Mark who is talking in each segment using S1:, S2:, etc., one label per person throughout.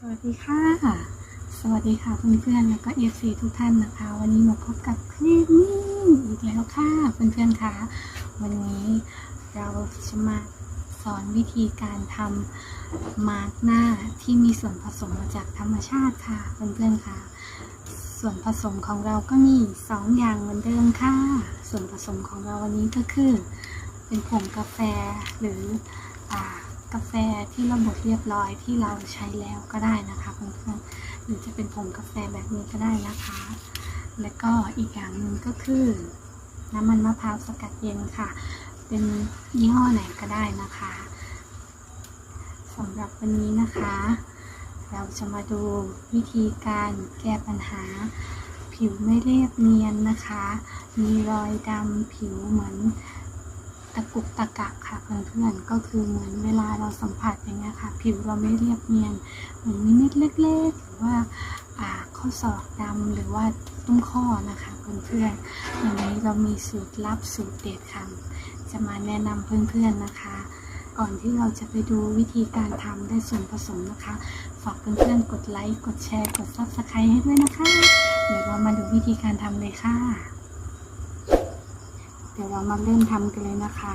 S1: สวัสดีค่ะ สวัสดีค่ะเพื่อนๆแล้วก็เอฟซีทุกท่านนะคะ วันนี้มาพบกับคลิปนี้อีกแล้วค่ะเพื่อนๆค่ะวันนี้เราจะมาสอนวิธีการทำมาร์กหน้าที่มีส่วนผสมมาจากธรรมชาติค่ะเพื่อนๆค่ะ ส่วนผสมของเราก็มีสองอย่างเหมือนเดิมค่ะ ส่วนผสมของเราวันนี้ก็คือ เป็นผงกาแฟหรืออ่า กาแฟที่เราบดเรียบร้อยที่เราใช้แล้วก็ได้นะคะเพื่อนๆหรือจะเป็นผงกาแฟแบบนี้ก็ได้นะคะ และก็อีกอย่างหนึ่งก็คือ น้ำมันมะพร้าวสกัดเย็นค่ะ เป็นยี่ห้อไหนก็ได้นะคะสำหรับวันนี้นะคะ เราจะมาดูวิธีการแก้ปัญหา ผิวไม่เรียบเนียนนะคะ มีรอยดำผิวเหมือน ตะกุกตะกักค่ะเพื่อนๆก็คือเหมือนเวลาเราสัมผัสอย่างเงี้ยค่ะผิวเราไม่เรียบเนียนเหมือนมีเม็ดเล็กๆ หรือว่าอ่าข้อศอกดำหรือว่าตุ้มข้อนะคะเพื่อนๆวันนี้เรามีสูตรลับสูตรเด็ดค่ะจะมาแนะนำเพื่อนๆนะคะ ก่อนที่เราจะไปดูวิธีการทำได้ส่วนผสมนะคะ ฝากเพื่อนๆกดไลค์กดแชร์กด subscribe ให้ด้วยนะคะ เดี๋ยวเรามาดูวิธีการทำเลยค่ะ ดี๋ยวเรามาเริ่มทำกันเลยนะคะ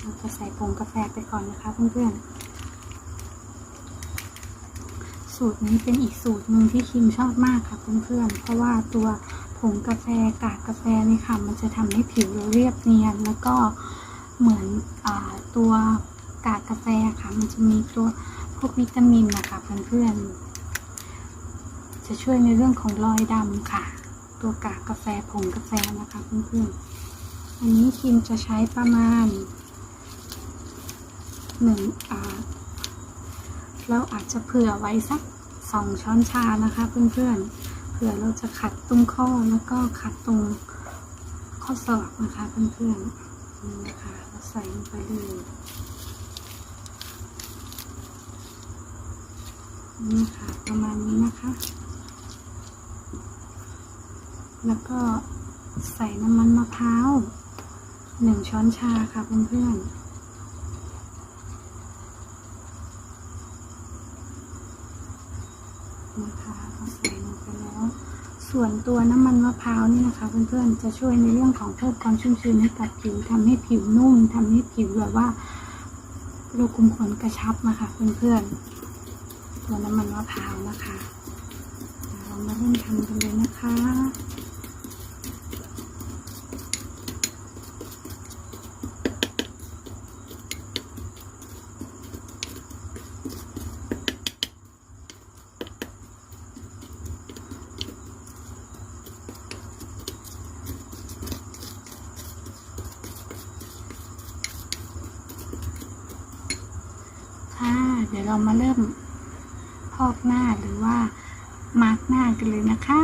S1: เราจะใส่ผงกาแฟไปก่อนนะคะเพื่อนๆ สูตรนี้เป็นอีกสูตรหนึ่งที่คิมชอบมากค่ะเพื่อนๆ เพราะว่าตัวผงกาแฟกากกาแฟนี่ค่ะ มันจะทำให้ผิวเราเรียบเนียน แล้วก็เหมือนอตัวกากกาแฟค่ะ มันจะมีตัวพวกวิตามินนะคะเพื่อนๆ จะช่วยในเรื่องของรอยดำค่ะ ตัวกากกาแฟผงกาแฟนะคะเพื่อนๆ อันนี้คิมจะใช้ประมาณหนึ่งอ่าเราอาจจะเผื่อไว้สักสองช้อนชานะคะเพื่อนๆ เผื่อเราจะขัดตรงข้อแล้วก็ขัดตรงข้อศอกนะคะเพื่อนๆนี่นะคะเราใส่ลงไปเลยนี่ค่ะประมาณนี้นะคะ แล้วก็ใส่น้ำมันมะพร้าว หนึ่งช้อนชาค่ะเพื่อนๆนะคะเราใส่ลงไปแล้ว ส่วนตัวน้ำมันมะพร้าวนี่นะคะเพื่อนๆจะช่วยในเรื่องของเพิ่มความชุ่มชื้นให้กับผิวทำให้ผิวนุ่มทำให้ผิวแบบว่ารูขุมขนกระชับนะคะเพื่อนๆตัวน้ำมันมะพร้าวนะคะเรามาเริ่มทำกันเลยนะคะ ค่ะ เดี๋ยวเรามาเริ่มพอกหน้าหรือว่ามาร์กหน้ากันเลยนะคะ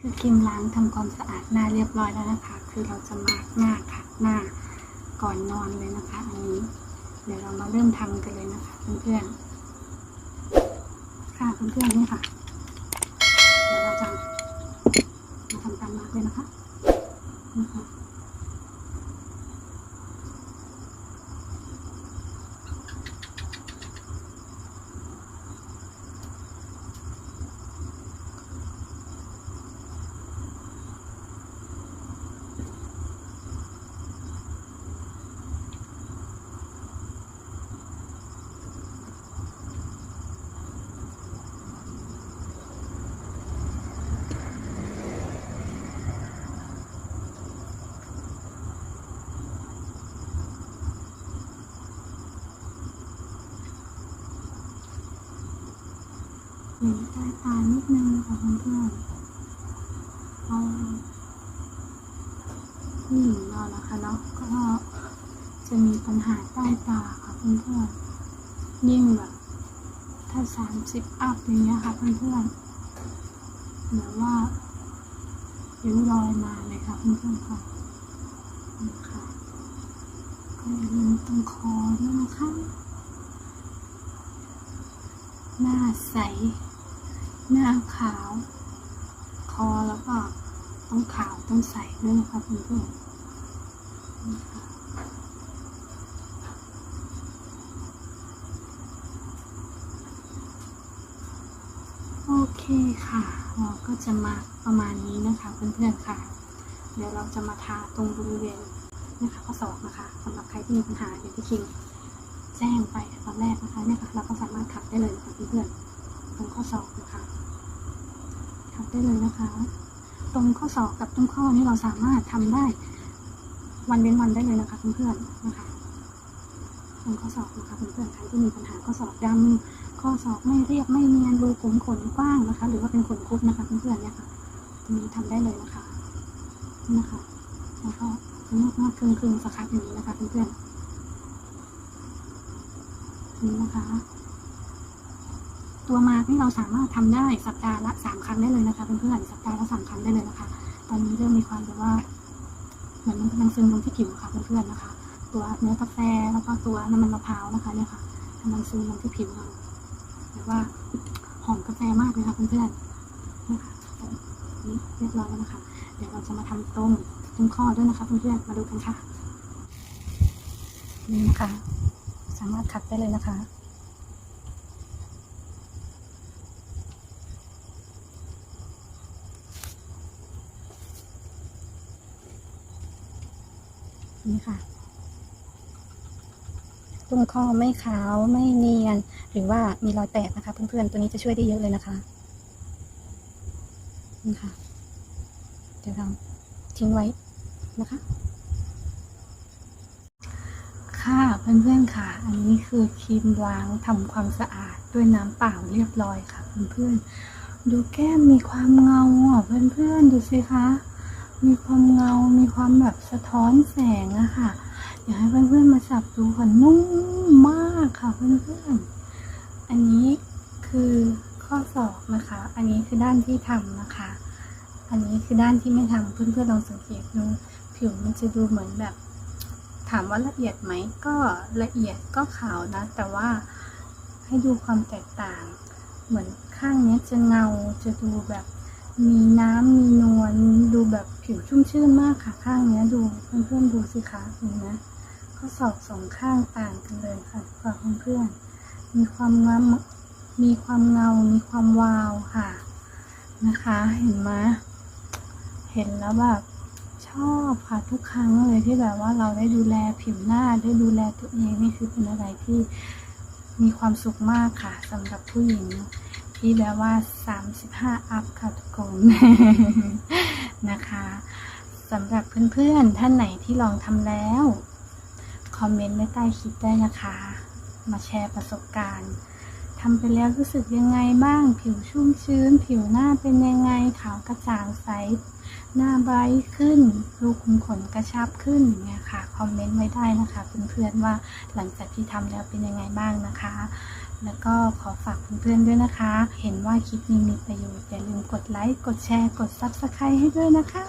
S1: คือคิมล้างทำความสะอาดหน้าเรียบร้อยแล้วนะคะ คือเราจะมาร์กหน้าขัดหน้าก่อนนอนเลยนะคะอันนี้ เดี๋ยวเรามาเริ่มทำกันเลยนะคะ เพื่อนๆค่ะเพื่อนๆนี่ค่ะเดี๋ยวเราจะมาทำการมาร์กเลยนะคะนี่ค่ะ หนีใต้ตานิดนึงค่ะเพื่อนๆเพราะผู้หญิงเรานะคะเนาะก็จะมีปัญหาใต้ตาค่ะเพื่อนๆยิ่งแบบ ถ้าสามสิบอัพอย่างเงี้ยค่ะเพื่อนๆแบบว่าริ้วรอยมาเลยค่ะเพื่อนๆค่ะนี่ค่ะก็อย่าลืมตรงคอด้วยนะคะหน้าใส หน้าขาว คอแล้วก็ต้องขาวต้องใสด้วยนะคะเพื่อนๆนี่ค่ะเคค่ะ เราก็จะมาประมาณนี้นะคะเพื่อนๆค่ะ เดี๋ยวเราจะมาทาตรงบริเวณนะคะข้อศอกนะคะสำหรับใครที่มีปัญหาอย่างที่คิงแจ้งไปตอนแรกนะคะเนี่ยค่ะเราก็สามารถขัดได้เลยนะคะเพื่อนๆ ตรงข้อศอกนะคะขัดได้เลยนะคะ ตรงข้อศอกกับตรงข้อนี่เราสามารถทำได้ วันเว้นวันได้เลยนะคะเพื่อนๆนะคะตรงข้อศอกนะคะเพื่อนๆใครที่มีปัญหาข้อศอกดำข้อศอกไม่เรียบไม่เนียนรูขุมขนกว้างนะคะ หรือว่าเป็นขนคุดนะคะเพื่อนๆเนี่ยค่ะตรงนี้ทำได้เลยนะคะนี่นะคะแล้วก็นวดนวดคลึงคลึงๆสครับอย่างนี้นะคะเพื่อนๆนี่นะคะ ตัวมาร์กนี่เราสามารถทำได้สัปดาห์ละสามครั้งได้เลยนะคะเพื่อนๆสัปดาห์ละสามครั้งได้เลยนะคะ ตอนนี้เริ่มมีความแบบว่าเหมือนมันกำลังซึมลงที่ผิวค่ะเพื่อนๆนะคะ ตัวเนื้อกาแฟแล้วก็ตัวน้ำมันมะพร้าวนะคะเนี่ยค่ะกำลังซึมลงที่ผิวเราแบบว่าหอมกาแฟมากเลยค่ะเพื่อนๆนี่ค่ะนี่เรียบร้อยแล้วนะคะ เดี๋ยวเราจะมาทำตรงตรงข้อด้วยนะคะเพื่อนๆมาดูกันค่ะนี่นะคะสามารถขัดได้เลยนะคะ นี่ค่ะตรงคอไม่ขาวไม่เนียน หรือว่ามีรอยแตกนะคะ เพื่อนๆตัวนี้จะช่วยได้เยอะเลยนะคะนี่ค่ะ เดี๋ยวเราทิ้งไว้นะคะค่ะเพื่อนๆค่ะ อันนี้คือครีมล้างทำความสะอาดด้วยน้ำเปล่าเรียบร้อยค่ะเพื่อนๆดูแก้มมีความเงาอะเพื่อนๆดูสิคะ มีความเงา มีความแบบสะท้อนแสงอะค่ะ อยากให้เพื่อนๆมาจับดูค่ะนุ่มมากค่ะเพื่อนๆ อันนี้คือข้อศอกนะคะ อันนี้คือด้านที่ทำนะคะ อันนี้คือด้านที่ไม่ทำเพื่อนๆลองสังเกตดูผิวมันจะดูเหมือนแบบ ถามว่าละเอียดไหมก็ละเอียดก็ขาวนะ แต่ว่าให้ดูความแตกต่าง เหมือนข้างนี้จะเงาจะดูแบบมีน้ำมีนวลดูแบบ ผิวชุ่มชื่นมากค่ะข้างนี้ดูเพื่อนๆดูสิคะเห็นไหมข้อศอกสองข้างต่างกันเลยค่ะฝากเพื่อนๆมีความงามมีความเงา มีความวาวค่ะนะคะ เห็นไหมเห็นแล้วแบบชอบค่ะทุกครั้งเลยที่แบบว่าเราได้ดูแลผิวหน้าได้ดูแลตัวเองนี่คือเป็นอะไรที่มีความสุขมากค่ะสำหรับผู้หญิง ที่แบบว่า 35 อัพค่ะทุกคน นะคะสำหรับเพื่อนๆ ท่านไหนที่ลองทำแล้ว คอมเมนต์ไว้ใต้คลิปได้นะคะ มาแชร์ประสบการณ์ทำไปแล้วรู้สึกยังไงบ้าง ผิวชุ่มชื้น ผิวหน้าเป็นยังไง ขาวกระจ่างใส หน้าไบรท์ขึ้น รูขุมขนกระชับขึ้นอย่างเงี้ยค่ะ คอมเมนต์ไว้ได้นะคะ เพื่อนๆว่าหลังจากที่ทำแล้วเป็นยังไงบ้างนะคะ แล้วก็ขอฝากเพื่อนๆด้วยนะคะ เห็นว่าคลิปนี้มีประโยชน์อย่าลืมกดไลค์กดแชร์กด Subscribe ให้ด้วยนะคะ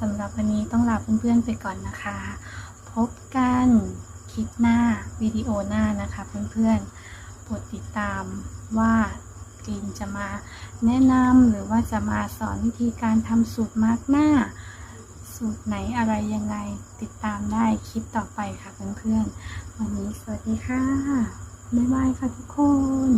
S1: สำหรับวันนี้ต้องลาเพื่อนๆไปก่อนนะคะ พบกันคลิปหน้าวิดีโอหน้านะคะเพื่อนๆโปรดติดตามว่ากรีนจะมาแนะนำหรือว่าจะมาสอนวิธีการทำสูตรมาร์กหน้า สูตรไหนอะไรยังไงติดตามได้คลิปต่อไปค่ะเพื่อนๆ วันนี้สวัสดีค่ะ บ๊ายบายค่ะทุกคน